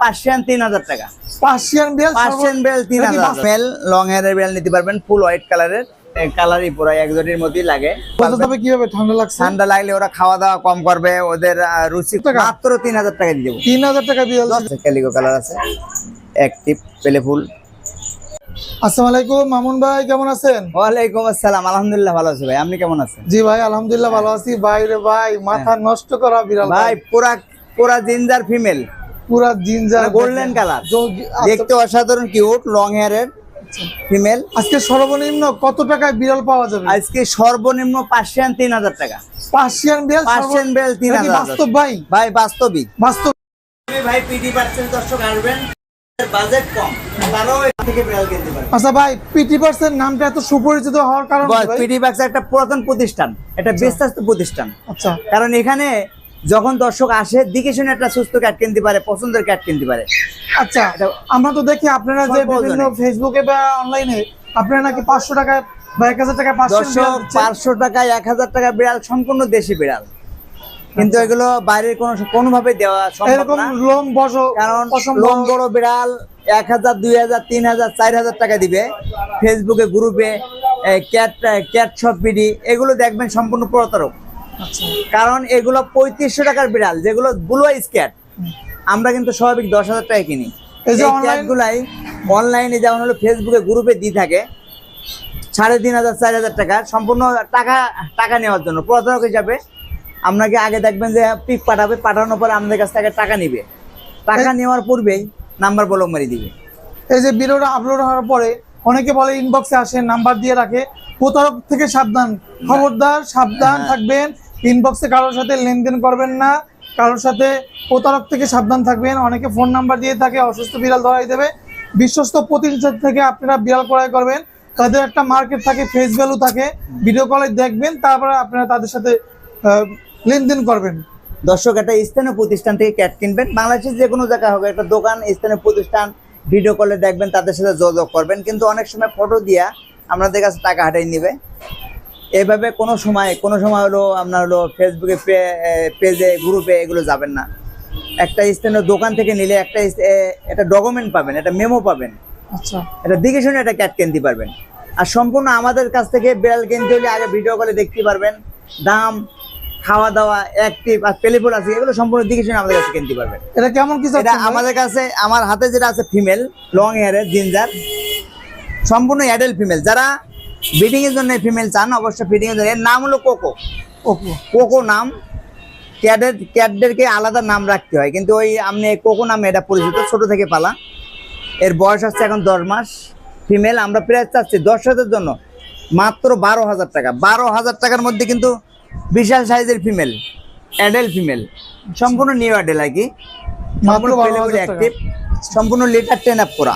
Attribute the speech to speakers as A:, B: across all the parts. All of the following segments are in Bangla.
A: পার্সিয়ান তিন হাজার টাকা।
B: পার্সিয়ান বিড়াল
A: পার্সিয়ান বেল তিন হাজার
B: বাস-
A: লং হেয়ারের বেল নিতে পারবেন ফুল হোয়াইট কালারের কালারই পুরো একজনের মধ্যেই লাগে।
B: বোঝা কীভাবে ঠান্ডা লাগছে?
A: ঠান্ডা লাগলে ওরা খাওয়া দাওয়া কম করবে ওদের আহ, রুচি মাত্র তিন হাজার টাকা দিয়ে দেবো।
B: তিন হাজার টাকা বিড়াল
A: ক্যালিগো কালার আছে অ্যাক্টিভ পেলে ফুল
B: আসসালামু আলাইকুম মামুন ভাই কেমন আছেন?
A: ওয়ালাইকুম আসসালাম আলহামদুলিল্লাহ ভালো আছি ভাই আপনি কেমন আছেন?
B: জি ভাই আলহামদুলিল্লাহ ভালো আছি। ভাই রে ভাই মাথা নষ্ট করা বিড়াল
A: হ্যাঁ। ভাই। পুরা পুরা জিঞ্জার ফিমেল।
B: পুরা জিঞ্জার
A: গোল্ডেন কালার
B: আচ্ছা,
A: দেখতে অসাধারণ কিউট লং হেয়ারের ফিমেল
B: আজকে সর্বনিম্ন কত টাকায় বিড়াল পাওয়া যাবে?
A: আজকে সর্বনিম্ন পার্সিয়ান তিন হাজার টাকা।
B: পার্সিয়ান বিড়াল
A: পার্সিয়ান বেল তিন হাজার।
B: বাস্তব ভাই?
A: ভাই বাস্তবিক।
B: বাস্তব
A: ভাই পিডি পার্সেন্ট দর্শক আসবেন। বাজেট কম। বিড়াল
B: আচ্ছা ভাই পিটি নামটা এত সুপরিচিত হওয়ার কারণ
A: বাক্স একটা পুরাতন প্রতিষ্ঠান। এটা বিশ্বস্ত প্রতিষ্ঠান।
B: আচ্ছা।
A: কারণ এখানে যখন দর্শক আসে দিকে শুনে একটা সুস্থ ক্যাট কিনতে পারে পছন্দের ক্যাট কিনতে পারে।
B: আচ্ছা আমরা তো দেখি আপনারা যে বিভিন্ন ফেসবুকে বা অনলাইনে আপনারা নাকি পাঁচশো টাকায় বা এক হাজার টাকা পাঁচশো
A: দর্শক পাঁচশো টাকা এক হাজার টাকা বিড়াল সম্পূর্ণ দেশি বিড়াল। কিন্তু এগুলো বাইরের কোনো কোনোভাবে দেওয়া
B: আচ্ছা। এরকম লোম বস
A: কারণ লোম বড় বিড়াল এক হাজার দুই হাজার তিন হাজার চার হাজার টাকা দিবে। ফেসবুকে গ্রুপে ক্যাট ক্যাট শপ বিডি এগুলো দেখবেন সম্পূর্ণ প্রতারক
B: আচ্ছা
A: কারণ এগুলো পঁয়ত্রিশশো টাকার বিড়াল যেগুলো ব্লু আইস ক্যাট আমরা কিন্তু স্বাভাবিক দশ হাজার টাকা কিনি।
B: এই যে
A: এই অনলাইনে যেমন হলো ফেসবুকে গ্রুপে দিয়ে থাকে সাড়ে তিন হাজার চার হাজার টাকা সম্পূর্ণ টাকা টাকা নেওয়ার জন্য প্রতারক হিসাবে। আপনাকে আগে দেখবেন যে পিক পাঠাবে পাঠানোর পরে আমাদের কাছ থেকে টাকা নিবে। টাকা নেওয়ার পূর্বেই নাম্বার ব্লক মারি দিবে।
B: এই যে ভিডিওটা আপলোড হওয়ার পরে অনেকে বলে ইনবক্সে আসে নাম্বার দিয়ে রাখে। প্রতারক থেকে সাবধান খবরদার সাবধান
A: হ্যাঁ।
B: থাকবেন। ইনবক্সে কারোর সাথে লেনদেন করবেন না, কারোর সাথে প্রতারক থেকে সাবধান থাকবেন। অনেকে ফোন নাম্বার দিয়ে থাকে, অসুস্থ বিড়াল ধরাই দেবে। বিশ্বস্ত প্রতিষ্ঠান থেকে আপনারা বিড়াল ক্রয় করবেন। তাদের একটা মার্কেট থাকে ফেস ভ্যালু থাকে। ভিডিও কলে দেখবেন, তারপরে আপনারা তাদের সাথে লেনদেন করবেন।
A: দর্শক, একটা স্থানীয় প্রতিষ্ঠান থেকে ক্যাট কিনবেন। বাংলাদেশের যে কোনো জায়গায় হবে একটা দোকান, স্থানীয় প্রতিষ্ঠান ভিডিও কলে দেখবেন, তাদের সাথে যোগাযোগ করবেন। কিন্তু অনেক সময় ফটো দিয়া আপনাদের কাছে টাকা হাটাই নেবে। এইভাবে কোনো সময় কোনো সময় হলো আপনার হলো ফেসবুকে পেজে গ্রুপে এগুলো যাবেন না। একটা স্থানীয় দোকান থেকে নিলে একটা একটা ডকুমেন্ট পাবেন একটা মেমো পাবেন।
B: আচ্ছা।
A: এটা দেখে শুনে একটা ক্যাট কিনতে পারবেন। আর সম্পূর্ণ আমাদের কাছ থেকে বিড়াল কিনতে হলে আগে ভিডিও কলে দেখতে পারবেন। দাম খাওয়া দাওয়া অ্যাক্টিভ আর পেলিফুল আছে এগুলো সম্পূর্ণ দেখে শুনে আমাদের কাছে কিনতে পারবেন।
B: এটা কেমন কিছু
A: এটা আমাদের কাছে আমার হাতে যেটা আছে ফিমেল লং হেয়ারের জিঞ্জার সম্পূর্ণ অ্যাডাল্ট ফিমেল যারা ব্রিডিং এর জন্য ফিমেল চান অবশ্যই ব্রিডিং এর জন্য। এর নাম হলো কোকো কোকো নাম ক্যাডের ক্যাডদেরকে আলাদা নাম রাখতে হয়। কিন্তু ওই আপনি কোকো নামে এটা পরিচিত ছোট থেকে পালা। এর বয়স হচ্ছে এখন দশ মাস। ফিমেল আমরা প্রায় চাচ্ছি দশ হাজার জন্য। মাত্র বারো হাজার টাকা। বারো হাজার টাকার মধ্যে কিন্তু বিশাল সাইজের ফিমেল অ্যাডেল ফিমেল সম্পূর্ণ নিউ অ্যাডেল আর কি। সম্পূর্ণ
B: 12,000
A: পেলেবুলে
B: টাকা।
A: অ্যাক্টিভ সম্পূর্ণ লিটার টেন আপ করা।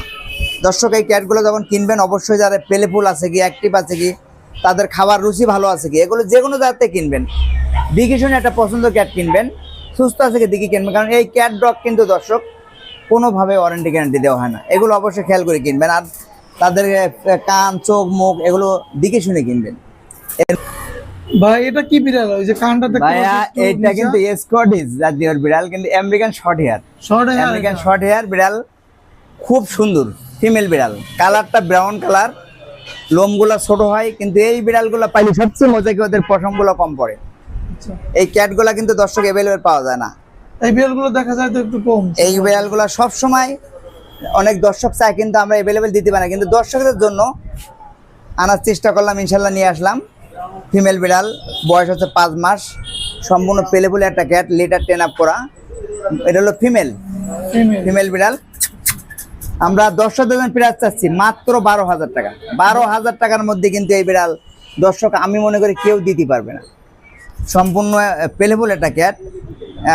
A: দর্শক এই ক্যাটগুলো যখন কিনবেন অবশ্যই যারা পেলেফুল আছে কি অ্যাক্টিভ আছে কি তাদের খাবার রুচি ভালো আছে কি এগুলো যে কোনো জায়গাতে কিনবেন। দিকে শুনে একটা পছন্দ ক্যাট কিনবেন সুস্থ আছে কি দিকে কিনবেন কারণ এই ক্যাট ডগ কিন্তু দর্শক কোনোভাবে ওয়ারেন্টি গ্যারান্টি দেওয়া হয় না। এগুলো অবশ্যই খেয়াল করে কিনবেন আর তাদের কান চোখ মুখ এগুলো দিকে শুনে কিনবেন।
B: ভাই এটা কি বিড়াল? ওই যে কানটা
A: ভাইয়া এটা কিন্তু স্কটিশ জাতীয় বিড়াল কিন্তু American short hair
B: short hair
A: American short hair বিড়াল খুব সুন্দর। ফিমেল বিড়াল। কালারটা ব্রাউন কালার লোমগুলো ছোট হয় কিন্তু এই বিড়ালগুলো পাইলে সবচেয়ে মজা কি ওদের পশমগুলো কম পড়ে।
B: আচ্ছা।
A: এই ক্যাটগুলো কিন্তু দর্শক অ্যাভেলেবেল পাওয়া যায় না।
B: এই বিড়ালগুলো দেখা যায় তো একটু কম।
A: এই বিড়ালগুলো সব সময় অনেক দর্শক চায় কিন্তু আমরা অ্যাভেলেবেল দিতে পারি না। কিন্তু দর্শকদের জন্য আনার চেষ্টা করলাম ইনশাল্লাহ নিয়ে আসলাম। ফিমেল বিড়াল বয়স হচ্ছে পাঁচ মাস সম্পূর্ণ পেলেপুলে একটা ক্যাট লিটার টেন আপ করা। এটা হলো ফিমেল।
B: ফিমেল
A: বিড়াল আমরা দর্শক জন প্রাইস চাচ্ছি মাত্র বারো হাজার টাকা। বারো হাজার টাকার মধ্যে কিন্তু এই বিড়াল দর্শক আমি মনে করি কেউ দিতে পারবে না। সম্পূর্ণ পেলেবল একটা ক্যাট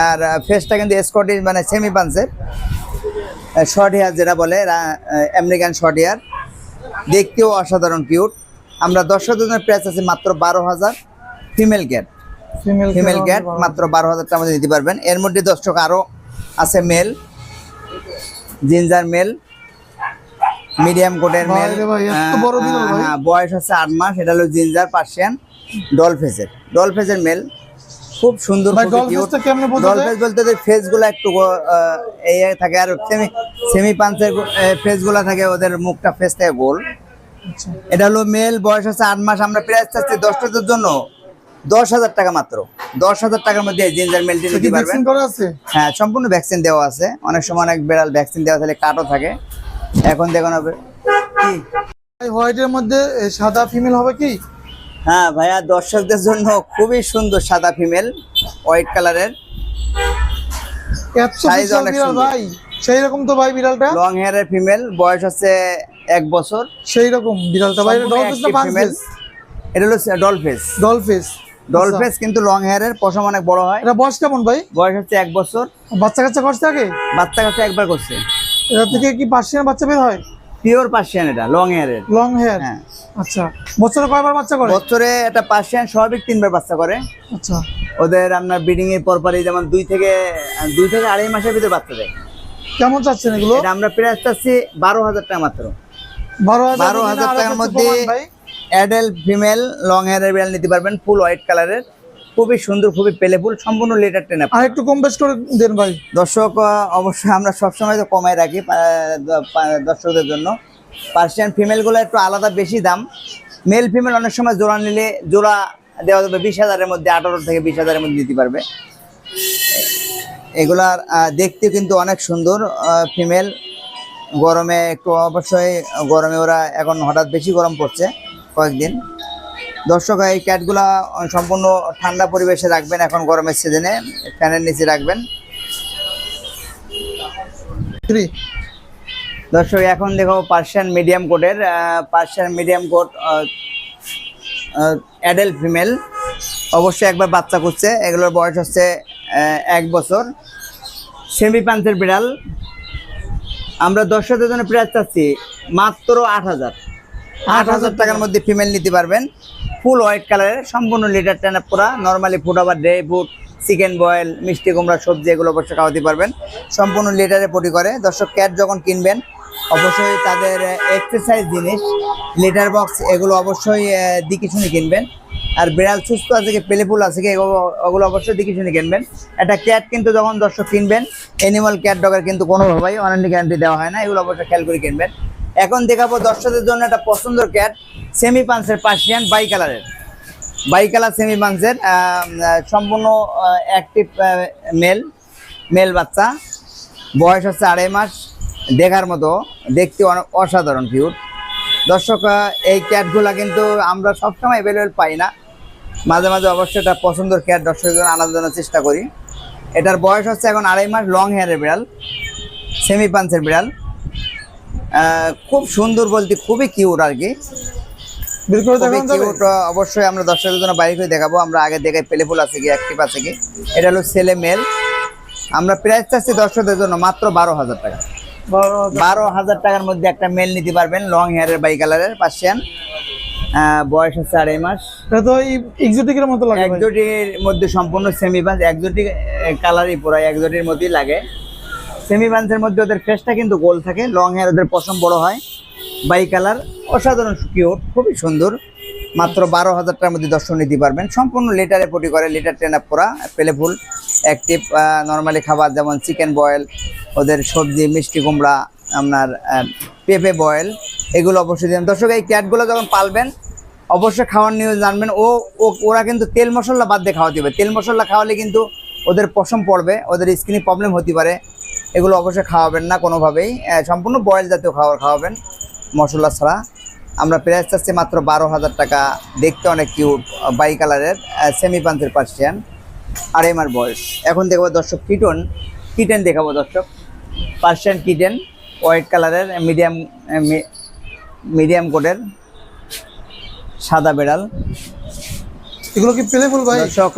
A: আর ফেসটা কিন্তু স্কটিশ মানে সেমি পাঞ্চের শর্ট হেয়ার যেটা বলে আমেরিকান শর্ট হেয়ার দেখতেও অসাধারণ কিউট আমরা দর্শক জনের প্রাইস আছে মাত্র বারো হাজার। Female cat
B: female
A: female cat মাত্র বারো হাজার টাকার মধ্যে দিতে পারবেন। এর মধ্যে দর্শক আরও আছে মেল জিঞ্জার মেল মিডিয়াম কোটের মেল।
B: বিড়াল ভাই।
A: বয়স হচ্ছে আট মাস এটা হলো জিঞ্জার পার্সিয়ান ডলফেসের। ডলফেসের মেল। খুব সুন্দর
B: ডল
A: ডলফেস বলতে ফেসগুলো একটু থাকে আর সেমি সেমি পাঞ্চের ফেসগুলা থাকে ওদের মুখটা ফেস থাকে গোল।
B: আচ্ছা।
A: এটা হলো মেল বয়স হচ্ছে আট মাস আমরা প্রাইস চাচ্ছি দশটাদের জন্য। দশ হাজার টাকা মাত্র। দশ হাজার টাকার মধ্যে জিঞ্জার মেলটি
B: এটা
A: নিতে পারবেন।
B: করা আছে?
A: হ্যাঁ সম্পূর্ণ ভ্যাকসিন দেওয়া আছে। অনেক সময় অনেক বেড়াল ভ্যাকসিন দেওয়া থাকলে কাটও থাকে। এখন দেখুন হবে কি?
B: ভাই হোয়াইটের মধ্যে সাদা ফিমেল হবে কি?
A: হ্যাঁ ভাইয়া দর্শকদের জন্য খুবই সুন্দর সাদা ফিমেল হোয়াইট কালারের
B: এত
A: অনেক সুন্দর।
B: ভাই। সেই রকম তো ভাই বিড়ালটা?
A: লং হেয়ারের ফিমেল বয়স হচ্ছে এক বছর।
B: সেই রকম বিড়ালটা ভাই
A: ফিমেল এটা হলো ফেস কিন্তু লং হেয়ারের পশম অনেক বড় হয়।
B: এটা বয়স কেমন ভাই?
A: বয়স হচ্ছে এক বছর।
B: বাচ্চা কাচ্চা করছে আগে?
A: বাচ্চা কাছে একবার করছে।
B: এটা থেকে কি পার্সিয়ান বাচ্চা বের হয়?
A: পিওর পার্সিয়ান এটা লং হেয়ারের
B: লং হেয়ার
A: হ্যাঁ।
B: আচ্ছা বছরে কয়বার বাচ্চা করে?
A: বছরে একটা পার্সিয়ান স্বাভাবিক তিনবার বাচ্চা করে।
B: আচ্ছা।
A: ওদের আপনার ব্রিডিং এর পরপরই যেমন দুই থেকে দুই থেকে আড়াই মাসের ভিতরে বাচ্চা দেয়।
B: কেমন চাচ্ছেন এগুলো?
A: এটা আমরা প্রাইস চাচ্ছি বারো হাজার টাকা মাত্র।
B: বারো হাজার
A: বারো হাজার টাকার মধ্যে অ্যাডাল্ট ফিমেল লং হেয়ারের বিড়াল নিতে পারবেন ফুল হোয়াইট কালারের খুবই সুন্দর খুবই পেলেফুল সম্পূর্ণ লেটার টেন
B: আর একটু কম বেশ করে দেন ভাই।
A: দর্শক অবশ্যই আমরা সবসময় তো কমাই রাখি দর্শকদের জন্য। পার্সিয়ান ফিমেলগুলো একটু আলাদা বেশি দাম। মেল ফিমেল অনেক সময় জোড়া নিলে জোড়া দেওয়া যাবে বিশ হাজারের মধ্যে আঠারো থেকে বিশ হাজারের মধ্যে দিতে পারবে। এগুলার দেখতে কিন্তু অনেক সুন্দর ফিমেল গরমে একটু অবশ্যই গরমে ওরা এখন হঠাৎ বেশি গরম পড়ছে কয়েকদিন। দর্শক এই ক্যাটগুলা সম্পূর্ণ ঠান্ডা পরিবেশে রাখবেন এখন গরমের সিজনে। ফ্যানের নিচে রাখবেন। দর্শক এখন দেখো পার্সিয়ান মিডিয়াম কোটের Persian medium coat adult female. অবশ্যই একবার বাচ্চা করছে এগুলোর বয়স হচ্ছে এক বছর। সেমি পাঞ্চের বিড়াল। আমরা দর্শকদের জন্য প্রাইস চাচ্ছি মাত্র আট হাজার। আট হাজার টাকার মধ্যে ফিমেল নিতে পারবেন। ফুল হোয়াইট কালারের সম্পূর্ণ লিটার টেন করা নর্মালি ফুড আবার ড্রাই ফুড চিকেন বয়েল মিষ্টি কুমড়া সবজি এগুলো অবশ্যই খাওয়াতে পারবেন। সম্পূর্ণ লিটারে পটি করে। দর্শক ক্যাট যখন কিনবেন, অবশ্যই তাদের এক্সারসাইজ জিনিস লিটার বক্স এগুলো অবশ্যই দিকে শুনে কিনবেন। আর বিড়াল সুস্থ আছে কি পেলেফুল আছে কি ওগুলো অবশ্যই দিকে শুনে কিনবেন। একটা ক্যাট কিন্তু যখন দর্শক কিনবেন অ্যানিমাল ক্যাট ডগের কিন্তু কোনোভাবেই অনান্য গ্যারান্টি দেওয়া হয় না। এগুলো অবশ্যই খেয়াল করে কিনবেন। এখন দেখাবো দর্শকদের জন্য একটা পছন্দের ক্যাট সেমি পান্সের পার্সিয়ান বাই কালারের বাই কালার সেমি পান্সের সম্পূর্ণ অ্যাক্টিভ মেল মেল বাচ্চা। বয়স হচ্ছে আড়াই মাস। দেখার মতো, দেখতে অসাধারণ কিউট দর্শক এই ক্যাটগুলা কিন্তু আমরা সবসময় অ্যাভেলেবেল পাই না। মাঝে মাঝে অবশ্যই একটা পছন্দের ক্যাট দর্শকের জন্য আনার জন্য চেষ্টা করি। এটার বয়স হচ্ছে এখন আড়াই মাস লং হেয়ারের বিড়াল সেমি পাঞ্চের বিড়াল। খুব সুন্দর বলতে খুবই কিউট আর কি। অবশ্যই আমরা দর্শকের জন্য বাইরে করে দেখাবো। আমরা আগে দেখে পেলেফুল আছে কি অ্যাক্টিভ আছে কি। এটা হলো ছেলে মেল। আমরা প্রাইস চাচ্ছি দর্শকদের জন্য মাত্র বারো হাজার টাকা।
B: বারো হাজার
A: টাকার মধ্যে একটা মেল নিতে পারবেন লং হেয়ারের বাই কালারের পার্সিয়ান। বয়স হচ্ছে আড়াই মাস।
B: তো এক্সোটিকের মতো লাগে।
A: একজোটির মধ্যে সম্পূর্ণ সেমি বাঞ্চ একজোটিক কালারই পুরো একজোটির মধ্যেই লাগে। সেমি বাঞ্চের মধ্যে ওদের ফেসটা কিন্তু গোল থাকে লং হেয়ার ওদের পশম বড় হয় বাই কালার অসাধারণ কিউট খুবই সুন্দর। মাত্র বারো হাজার টাকার মধ্যে দর্শন নিতে পারবেন। সম্পূর্ণ লেটারে পটি করে লেটার ট্রেন আপ করা পেলেফুল অ্যাক্টিভ নর্মালি খাবার যেমন চিকেন বয়েল ওদের সবজি, মিষ্টি কুমড়া, আপনার পেঁপে বয়েল এগুলো অবশ্যই দেবেন। দর্শক, এই ক্যাটগুলো যখন পালবেন, অবশ্যই খাওয়ার নিউজ জানবেন। ও- ওরা কিন্তু তেল মশলা বাদ দিয়ে খাওয়াতে হবে। তেল মশলা খাওয়ালে কিন্তু ওদের পশম পড়বে, ওদের স্কিনে প্রবলেম হতে পারে। এগুলো অবশ্যই খাওয়াবেন না কোনোভাবেই। সম্পূর্ণ বয়েল জাতীয় খাবার খাওয়াবেন, মশলা ছাড়া। আমরা প্রাইস চাচ্ছি মাত্র বারো হাজার টাকা। দেখতে অনেক কিউট বাই কালারের সেমি পান্থের আড়াই মাস বয়স। এখন দেখব দর্শক কিটন কিটেন দেখাবো দর্শক। পার্সিয়ান কিটেন হোয়াইট কালারের মিডিয়াম মিডিয়াম কোটের সাদা বেড়াল।
B: এগুলো কি প্লেফুল ভাই?
A: দর্শক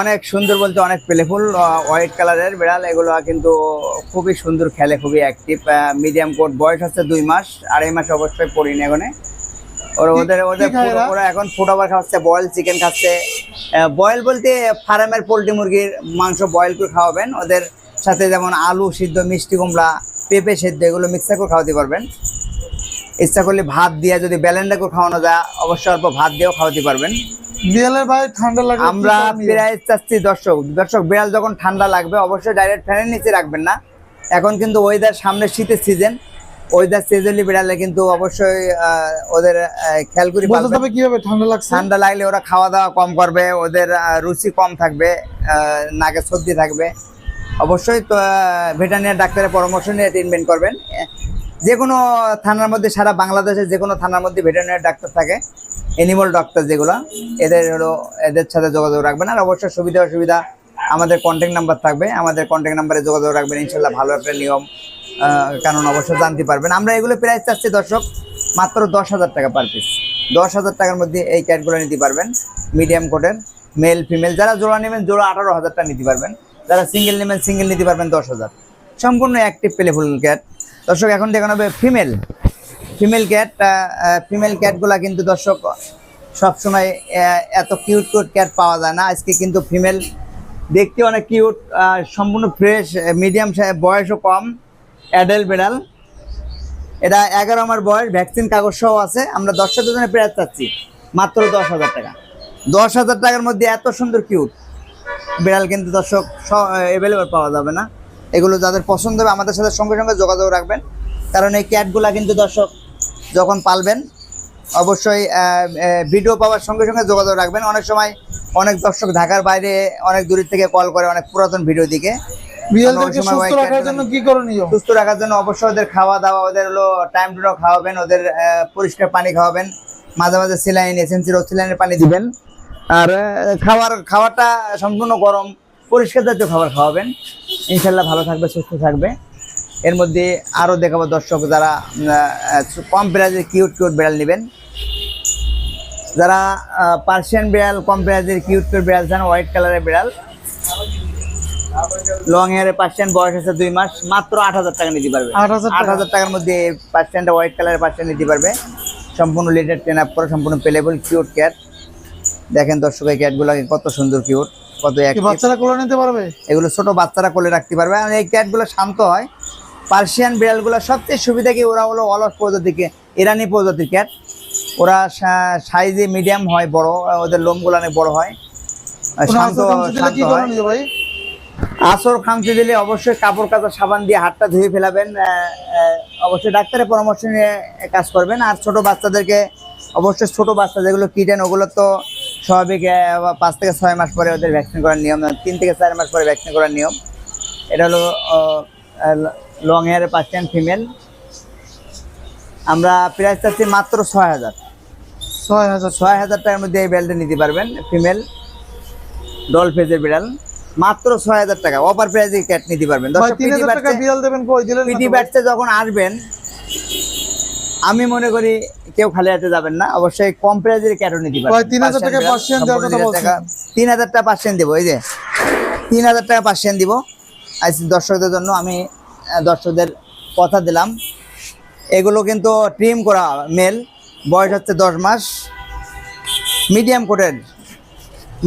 A: অনেক সুন্দর বলতে অনেক প্লেফুল হোয়াইট কালারের বিড়াল। এগুলো কিন্তু খুবই সুন্দর খেলে খুবই অ্যাক্টিভ মিডিয়াম কোট বয়স হচ্ছে দুই মাস আড়াই মাস অবশ্যই পড়িনি এখানে ওরা ওদের ওদের? ওরা এখন ফুটাবার খাচ্ছে বয়েল চিকেন খাচ্ছে। বয়েল বলতে ফার্মের পোলট্রি মুরগির মাংস বয়েল করে খাওয়াবেন। ওদের সাথে যেমন আলু সিদ্ধ মিষ্টি কুমড়া পেঁপে সিদ্ধ এগুলো মিক্সার করে খাওয়াতে পারবেন। ইচ্ছা করলে ভাত দিয়ে যদি ব্যালেন্ডা করে খাওয়ানো যায় অবশ্যই অল্প ভাত দিয়েও খাওয়াতে পারবেন।
B: বিড়ালের ভাই ঠান্ডা লাগলে
A: আমরা প্রায় চাচ্ছি দর্শক। দর্শক বিড়াল যখন ঠান্ডা লাগবে অবশ্যই ডাইরেক্ট ফ্যানের নিচে রাখবেন না। এখন কিন্তু ওয়েদার সামনে শীতের সিজন ওয়েদার সিজনলি বিড়ালে কিন্তু অবশ্যই ওদের খেয়াল করি
B: কীভাবে ঠান্ডা লাগছে?
A: ঠান্ডা লাগলে ওরা খাওয়া দাওয়া কম করবে ওদের রুচি কম থাকবে নাকে সর্দি থাকবে। অবশ্যই ভেটারিনারি ডাক্তারের পরামর্শ নিয়ে ট্রিটমেন্ট করবেন। যে কোনো থানার মধ্যে, সারা বাংলাদেশে যে কোনো থানার মধ্যে ভেটেরিনারি ডাক্তার থাকে অ্যানিমাল ডক্টর যেগুলো, এদের হলো, এদের সাথে যোগাযোগ রাখবেন। আর অবশ্যই সুবিধা অসুবিধা, আমাদের কন্ট্যাক্ট নাম্বার থাকবে। আমাদের কন্ট্যাক্ট নাম্বারে যোগাযোগ রাখবেন ইনশাল্লাহ ভালো একটা নিয়ম কারণ অবশ্যই জানতে পারবেন। আমরা এগুলো প্রাইস চাচ্ছি দর্শক, মাত্র দশ হাজার টাকা পার পিস দশ হাজার টাকার মধ্যে এই ক্যাটগুলো নিতে পারবেন মিডিয়াম কোটের মেল ফিমেল যারা জোড়া নেবেন, জোড়া আঠারো হাজার টাকা নিতে পারবেন। যারা সিঙ্গেল নেবেন সিঙ্গেল নিতে পারবেন দশ হাজার। সম্পূর্ণ অ্যাক্টিভ প্লেফুল ক্যাট দর্শক, এখন দেখানো হবে ফিমেল ফিমেল ক্যাট ফিমেল ক্যাটগুলা কিন্তু দর্শক সবসময় এত কিউট কিউট ক্যাট পাওয়া যায় না। আজকে কিন্তু ফিমেল দেখতে অনেক কিউট সম্পূর্ণ ফ্রেশ মিডিয়াম বয়সও কম অ্যাডাল্ট বেড়াল। এটা এগারো আমার বয়স ভ্যাকসিন কাগজ সহ আছে। আমরা দশ হাজার জনের প্রায় চাচ্ছি, মাত্র দশ হাজার টাকা। দশ হাজার টাকার মধ্যে এত সুন্দর কিউট বিড়াল কিন্তু দর্শক অ্যাভেলেবেল পাওয়া যাবে না। এগুলো যাদের পছন্দ হবে আমাদের সাথে সঙ্গে সঙ্গে যোগাযোগ রাখবেন। কারণ এই ক্যাটগুলা কিন্তু দর্শক যখন পালবেন অবশ্যই ভিডিও পাওয়ার সঙ্গে সঙ্গে যোগাযোগ রাখবেন। অনেক সময় অনেক দর্শক ঢাকার বাইরে অনেক দূরের থেকে কল করে অনেক পুরাতন ভিডিও দিকে।
B: সুস্থ রাখার জন্য কি করণীয়?
A: সুস্থ রাখার জন্য অবশ্যই ওদের খাওয়া দাওয়া ওদের হলো টাইম টু খাওয়াবেন ওদের পরিষ্কার পানি খাওয়াবেন। মাঝে মাঝে সিলাইন এসেন্সির সিলাইনের পানি দিবেন। আর খাওয়ার খাওয়াটা সম্পূর্ণ গরম। পরিষ্কার জাতীয় খাবার খাওয়াবেন। ইনশাল্লাহ ভালো থাকবে সুস্থ থাকবে। এর মধ্যে আরও দেখাবো দর্শক যারা কম প্রাইজের কিউট কিউট বিড়াল নেবেন। যারা পার্সিয়ান বিড়াল কম প্রাইজের কিউট কিউট বিড়াল চান হোয়াইট কালারের বিড়াল। লং হেয়ারের পার্সিয়ান বয়স আছে দুই মাস মাত্র আট হাজার টাকা নিতে পারবে।
B: আট হাজার
A: টাকার মধ্যে পার্সেন্টটা হোয়াইট কালারের পার্সেন্ট নিতে পারবে। সম্পূর্ণ লিটার টেন আপ করে সম্পূর্ণ পেলেবল কিউট ক্যাট দেখেন দর্শক এই ক্যাটগুলোকে কত সুন্দর কিউট কত
B: কি
A: active।
B: বাচ্চারা কোলে নিতে পারবে?
A: এগুলো ছোট বাচ্চারা কোলে রাখতে পারবে। আর এই ক্যাটগুলো শান্ত হয়। পার্সিয়ান বিড়ালগুলো সবচেয়ে সুবিধা কি ওরা হলো অলস প্রজাতিকে ইরানি প্রজাতির ক্যাট। ওরা সাইজে মিডিয়াম হয় বড় ওদের লোমগুলো অনেক বড় হয়। শান্ত শান্ত হয়।
B: ভাই?
A: আসর খামচি দিলে অবশ্যই কাপড় কাচা সাবান দিয়ে হাতটা ধুয়ে ফেলাবেন। অবশ্যই ডাক্তারের পরামর্শ নিয়ে কাজ করবেন। আর ছোট বাচ্চাদেরকে অবশ্যই ছোট বাচ্চা যেগুলো কিটেন ওগুলো তো স্বাভাবিক পাঁচ থেকে ছয় মাস পরে ওদের ভ্যাকসিন করার নিয়ম তিন থেকে চার মাস পরে ভ্যাকসিন করার নিয়ম। এটা হলো লং হেয়ারের পার্সেন্ট ফিমেল আমরা প্রাইস চাচ্ছি মাত্র ছয় হাজার।
B: ছয় হাজার।
A: ছয় হাজার টাকার মধ্যে এই বেল্টটা নিতে পারবেন ফিমেল ডল ফেজের বিড়াল। মাত্র ছয় হাজার টাকা অপার প্রাইজে ক্যাট নিতে পারবেন। পিটি? বাচ্চা যখন আসবেন আমি মনে করি কেউ খালি হাতে যাবেন না। অবশ্যই কম প্রাইজের ক্যাটও নিতে পারবেন
B: ভাই, 3000 টাকা।
A: টাকা। তিন হাজার টাকা পার্সেন্ট দেবো এই যে। তিন হাজার টাকা পার্সেন্ট দিব। আজ দর্শকদের জন্য আমি দর্শকদের কথা দিলাম। এগুলো কিন্তু ট্রিম করা মেল বয়স হচ্ছে দশ মাস। মিডিয়াম কোটের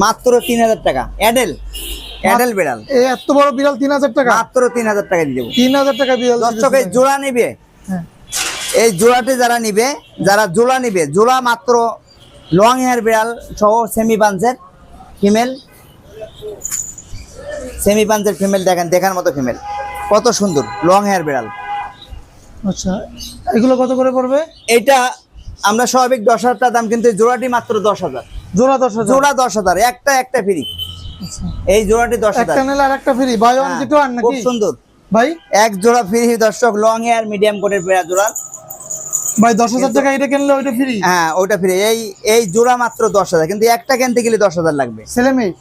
A: মাত্র তিন হাজার টাকা। অ্যাডেল অ্যাডেল বিড়াল।
B: এত বড় বিড়াল তিন হাজার টাকা?
A: মাত্র তিন হাজার টাকা দিয়ে দেবো।
B: তিন হাজার টাকা বিড়াল
A: দর্শক এই জোড়া নিবে।
B: হ্যাঁ।
A: এই জোড়াটি যারা নিবে যারা জোড়া নিবে জোড়া মাত্র লং হেয়ার বিড়াল সহ সেমি পাঞ্চের ফিমেল সেমি পাঞ্চের ফিমেল দেখেন দেখার মতো ফিমেল কত সুন্দর লং হেয়ার বিড়াল।
B: আচ্ছা এগুলো কত করে পড়বে?
A: এইটা আমরা স্বাভাবিক দশ হাজার টাকা দাম কিন্তু জোড়াটি মাত্র দশ হাজার।
B: জোড়া দশ হাজার?
A: জোড়া দশ হাজার একটা একটা ফ্রি
B: আচ্ছা।
A: এই জোড়াটি দশ হাজার।
B: আর একটা ফ্রি বাই ওয়ান
A: হ্যাঁ,
B: গেট ওয়ান
A: খুব সুন্দর।
B: ভাই?
A: এক জোড়া ফ্রি দর্শক লং হেয়ার মিডিয়াম কোটের বিড়াল জোড়া।
B: ভাই দশ হাজার টাকা এটা কিনলে ওইটা ফ্রি
A: হ্যাঁ ওটা ফ্রি এই এই জোড়া মাত্র দশ হাজার। কিন্তু একটা কিনতে গেলে লাগবে।
B: ছেলে মেয়ে?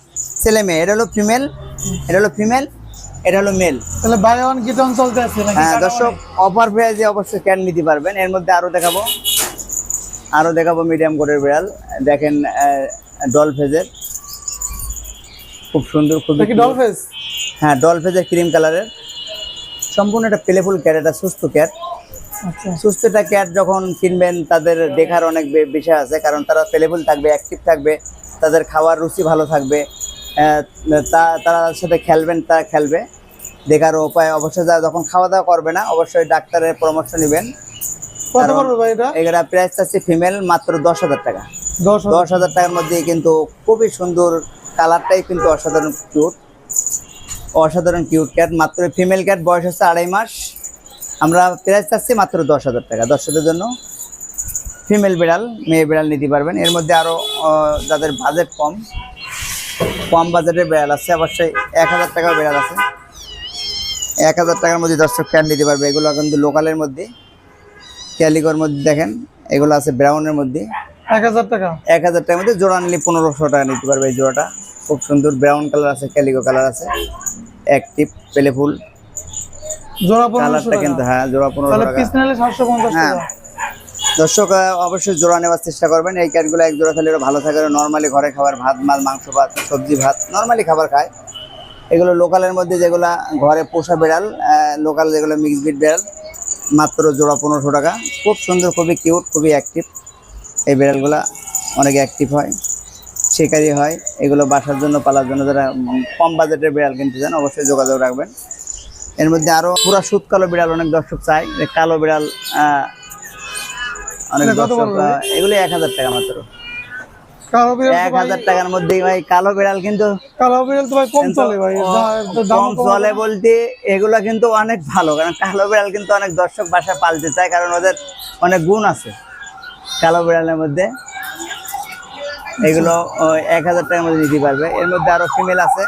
A: ছেলে মেয়ে। এটা হলো ফিমেল এটা হলো ফিমেল এটা হলো মেল
B: তাহলে বাই ওয়ান গেট ওয়ান চলতে আছে নাকি
A: হ্যাঁ দর্শক অফার অবশ্যই ক্যান নিতে পারবেন। এর মধ্যে আরও দেখাবো। আরও দেখাবো মিডিয়াম কোটের বিড়াল দেখেন ডল ফেজের খুব সুন্দর খুব
B: ডল ফেস
A: হ্যাঁ ডল ফেজের ক্রিম কালারের সম্পূর্ণ একটা প্লেফুল ক্যাট এটা সুস্থ ক্যাট
B: আচ্ছা।
A: সুস্থ একটা ক্যাট যখন কিনবেন তাদের দেখার অনেক বিষয় আছে কারণ তারা পেলেবল থাকবে অ্যাক্টিভ থাকবে তাদের খাওয়ার রুচি ভালো থাকবে তা তারা সাথে খেলবেন তারা খেলবে। দেখার উপায় অবশ্যই যা যখন খাওয়া দাওয়া করবে না অবশ্যই ডাক্তারের পরামর্শ নেবেন।
B: এটা?
A: প্রাইস আছে ফিমেল মাত্র দশ হাজার টাকা।
B: দশ হাজার।
A: টাকার মধ্যে কিন্তু খুবই সুন্দর কালারটাই কিন্তু অসাধারণ কিউট অসাধারণ কিউট ক্যাট মাত্র ফিমেল ক্যাট বয়স হচ্ছে আড়াই মাস। আমরা প্রাইস চাচ্ছি মাত্র দশ হাজার টাকা। দর্শকদের জন্য ফিমেল বিড়াল মেয়ে বিড়াল নিতে পারবেন। এর মধ্যে আরও যাদের বাজেট কম কম বাজেটের বিড়াল আছে অবশ্যই এক হাজার টাকার বিড়াল আছে। এক হাজার টাকার মধ্যে দর্শক ক্যাট নিতে পারবে। এগুলো কিন্তু লোকালের মধ্যে ক্যালিকোর মধ্যে দেখেন এগুলো আছে ব্রাউনের মধ্যে।
B: এক হাজার টাকা?
A: এক হাজার টাকার মধ্যে জোড়া নিলে পনেরোশো টাকা নিতে পারবে এই জোড়াটা। খুব সুন্দর ব্রাউন কালার আছে ক্যালিকো কালার আছে। অ্যাক্টিভ পেলে ফুল
B: জোড়া
A: কিন্তু
B: টাকা।
A: হ্যাঁ জোড়া পনেরো
B: তাহলে
A: টাকা।
B: পিস নিলে
A: হ্যাঁ।
B: টাকা।
A: দর্শক অবশ্যই জোড়া নেওয়ার চেষ্টা করবেন। এই ক্যাটগুলো এক জোড়া খেলে ভালো থাকে। নর্মালি ঘরে খাবার ভাত মাংস ভাত সবজি ভাত নর্মালি খাবার খায়। এগুলো লোকালের মধ্যে যেগুলো ঘরে পোষা বিড়াল লোকাল যেগুলো মিক্স বিট বিড়াল মাত্র জোড়া পনেরোশো টাকা। খুব সুন্দর খুবই কিউট খুবই অ্যাক্টিভ এই বিড়ালগুলো অনেক অ্যাক্টিভ হয় শিকারি হয়। এগুলো বাসার জন্য পালার জন্য যারা কম বাজেটের বিড়াল কিনতে চান অবশ্যই যোগাযোগ রাখবেন। এর মধ্যে আরও পুরা সুদ কালো বিড়াল অনেক দর্শক চাই কালো বিড়াল অনেক দর্শক এগুলো এক হাজার টাকা মাত্র। এক হাজার টাকার মধ্যে ভাই কালো বিড়াল কিন্তু
B: কালো বিড়াল তো ভাই কম চলে ভাই।
A: কম বলতে এগুলো কিন্তু অনেক ভালো কারণ কালো বিড়াল কিন্তু অনেক দর্শক বাসা পালতে চায় কারণ ওদের অনেক গুণ আছে কালো বিড়ালের মধ্যে। এগুলো এক হাজার টাকার মধ্যে নিতে পারবে। এর মধ্যে আরও ফিমেল আছে।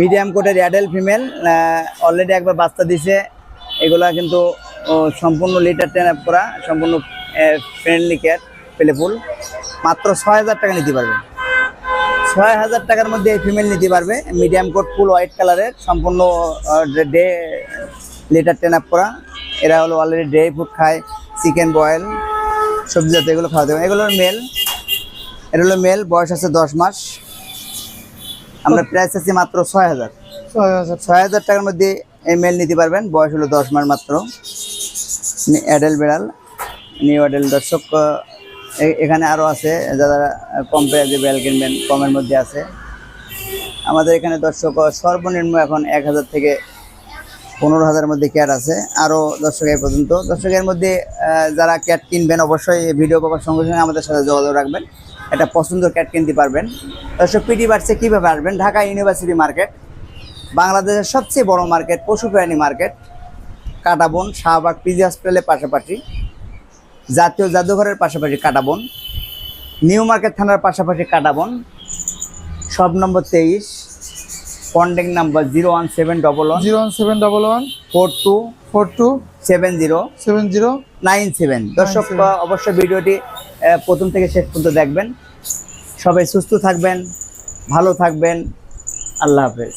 A: মিডিয়াম কোটের অ্যাডাল্ট ফিমেল অলরেডি একবার বাচ্চা দিছে। এগুলা কিন্তু সম্পূর্ণ লিটার টেন আপ করা সম্পূর্ণ ফ্রেন্ডলি ক্যাট পেলেফুল। মাত্র ছয় হাজার টাকা নিতে পারবে। ছয় হাজার টাকার মধ্যে এই ফিমেল নিতে পারবে। মিডিয়াম কোট ফুল হোয়াইট কালারের সম্পূর্ণ ডে লিটার টেন আপ করা এরা হলো অলরেডি ড্রাই ফুড খায় চিকেন বয়েল সবজি জাতীয় এগুলো খাওয়াতে হবে এগুলো মেল এটা হলো মেল বয়স আছে দশ মাস। আমরা প্রাইস আছে মাত্র ছয় হাজার।
B: ছয় হাজার।
A: টাকার মধ্যে এই মেল নিতে পারবেন। বয়স হলো দশ মাস মাত্র। অ্যাডেল বিড়াল। নিউ অ্যাডেল দর্শক। এখানে আরও আছে। যারা কম প্রাইজে বিড়াল কিনবেন কমের মধ্যে আছে। আমাদের এখানে দর্শক সর্বনিম্ন এখন এক হাজার থেকে পনেরো হাজারের মধ্যে ক্যাট আছে। আরও দর্শক এই পর্যন্ত। দর্শকের মধ্যে যারা ক্যাট কিনবেন অবশ্যই ভিডিও পাওয়ার সঙ্গে সঙ্গে আমাদের সাথে যোগাযোগ রাখবেন। একটা পছন্দের ক্যাট কিনতে পারবেন। দর্শক পিটি বার্সে কীভাবে আসবেন? ঢাকা ইউনিভার্সিটি মার্কেট বাংলাদেশের সবচেয়ে বড় মার্কেট পশু প্রাণী মার্কেট কাটাবন শাহবাগ পিজি হসপিটালের পাশাপাশি জাতীয় জাদুঘরের পাশাপাশি কাটাবন নিউ মার্কেট থানার পাশাপাশি কাটাবন সব নম্বর তেইশ contact number zero one seven double one
B: zero one seven double one
A: four two
B: four two
A: seven zero
B: seven zero
A: nine seven দর্শক অবশ্যই ভিডিওটি প্রথম থেকে শেষ পর্যন্ত দেখবেন। সবাই সুস্থ থাকবেন ভালো থাকবেন। আল্লাহ হাফেজ।